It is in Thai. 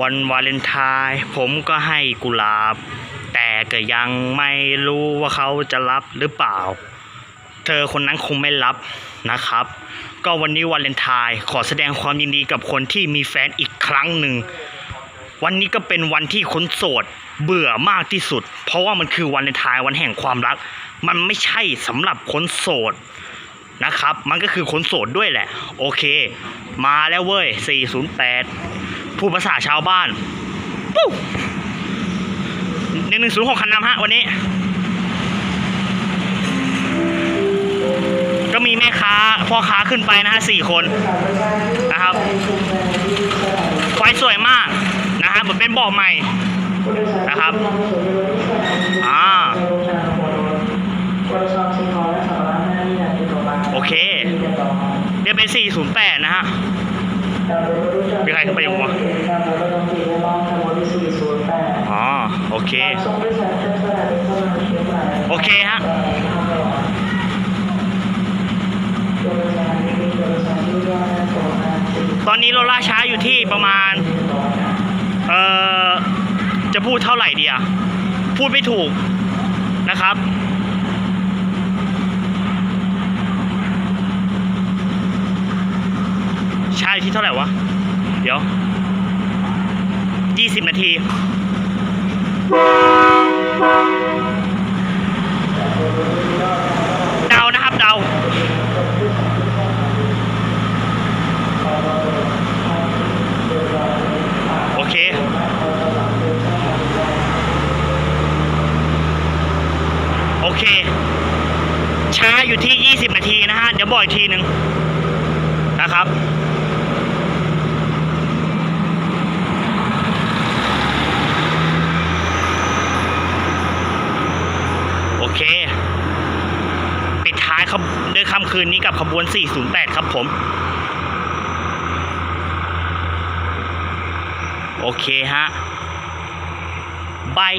วันวาเลนไทน์ผมก็ให้กุหลาบ แต่ก็ยังไม่รู้ว่าเขาจะรับหรือเปล่า เธอคนนั้นคงไม่รับนะครับ ก็วันนี้วาเลนไทน์ขอแสดงความยินดีกับคนที่มีแฟนอีกครั้งหนึ่ง วันนี้ก็เป็นวันที่คนโสดเบื่อมากที่สุด เพราะว่ามันคือวันเลนไทน์วันแห่งความรัก มันไม่ใช่สำหรับคนโสดนะครับ มันก็คือคนโสดด้วยแหละ โอเค มาแล้วเว้ย 408 พูดภาษาชาวบ้านปุ๊บหนึ่งหนึ่งศูนย์หกคันนำฮะวันนี้ ก็มีแม่ค้าพ่อค้าขึ้นไปนะฮะสี่คนนะครับไฟสวยมากนะฮะเหมือนเป็นบ่อใหม่นะครับอ่าโอเค เดี๋ยวเป็น 408 นะฮะ มีใครขึ้นไปอยังวะอ๋อ โอเค โอเคฮะตอนนี้เราล่าช้าอยู่ที่ประมาณ เอ่อ จะพูดเท่าไหร่ดีอะพูดไม่ถูกนะครับ ช้าอยู่ที่เท่าไหร่วะ เดี๋ยวยี่สิบนาที เดานะครับเดาโอเคโอเค ช้าอยู่ที่ 20 นาทีนะฮะ เดี๋ยวบอกอีกทีหนึ่งนะครับ โอเค ปิดท้ายครับด้วยค่ำ คืนนี้กับขบวน 408 ครับผม โอเคฮะบาย